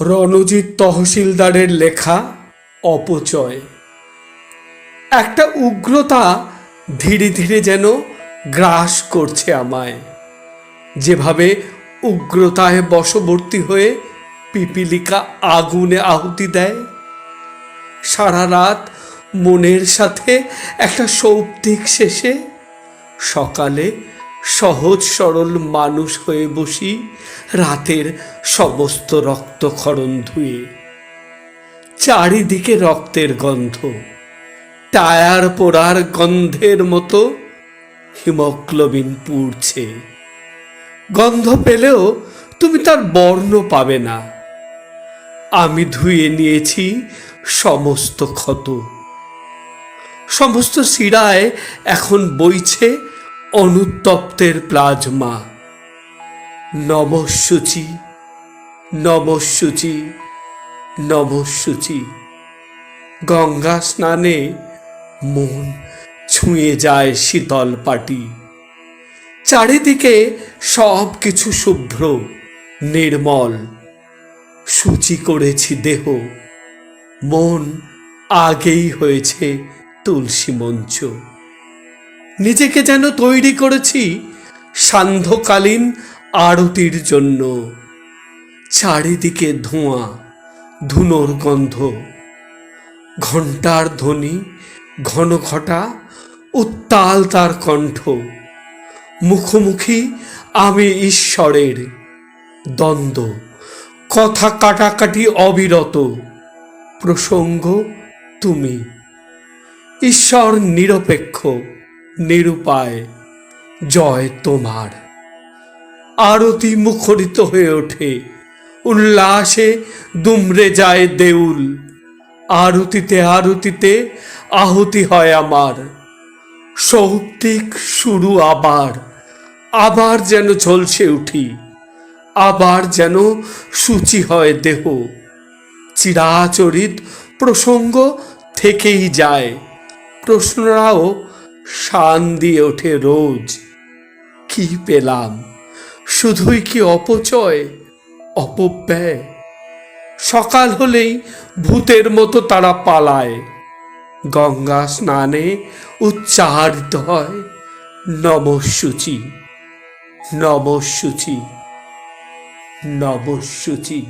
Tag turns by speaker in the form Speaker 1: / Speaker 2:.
Speaker 1: রণজিৎ তহসিলদারের লেখা অপচয়। একটা উগ্রতা ধীরে ধীরে যেন গ্রাস করছে আমায়। যেভাবে উগ্রতায় বশবর্তী হয়ে পিপিলিকা আগুনে আহুতি দেয়, সারা রাত মনের সাথে একটা সৌপ্তিক শেষে সকালে সহজ সরল মানুষ হয়ে বসি রাতের সমস্ত রক্তক্ষরণ ধুয়ে। চারিদিকে রক্তের গন্ধ, টায়ার পোড়ার গন্ধের মতো হিমোগ্লোবিন পুড়ছে। গন্ধ পেলেও তুমি তার বর্ণ পাবে না। আমি ধুয়ে নিয়েছি সমস্ত ক্ষত। সমস্ত শিরায় এখন বইছে অনুত্তপ্তের প্লাজমা। নমস্যুচি নমস্যুচি নমস্যুচি গঙ্গা স্নানে মন ছুঁয়ে যায় শীতল পাটি। চারিদিকে সব কিছু শুভ্র, নির্মল। সূচি করেছি দেহ। মন আগেই হয়েছে তুলসী মঞ্চ। নিজেকে যেন তৈরি করেছি সান্ধ্যকালীন আরতির জন্য। চারিদিকে ধোঁয়া, ধুনোর গন্ধ, ঘণ্টার ধ্বনি, ঘন ঘটা, উত্তাল তার কণ্ঠ। মুখোমুখি আমি ঈশ্বরের। দ্বন্দ্ব, কথা কাটাকাটি অবিরত। প্রসঙ্গ, তুমি। ঈশ্বর নিরপেক্ষ। নিরুপায়, জয় তোমার। আরতি মুখরিত হয়ে ওঠে, উল্লাসে দুমড়ে যায় দেউল। আরতিতে আরতিতে আহুতি হয় আমার। সৌপ্তিক শুরু আবার আবার যেন ঝলসে উঠি, আবার যেন সূচি হয় দেহ। চিরাচরিত প্রসঙ্গ থেকেই যায়, প্রশ্নরাও শান দিয়ে ওঠে রোজ। কি পেলাম? শুধুই কি অপচয়? অপব্যয়? সকাল হলেই ভূতের মতো তারা পালায়। গঙ্গা স্নানে উচ্চারিত হয় নমস্যুচি নমস্যুচি নমস্যুচি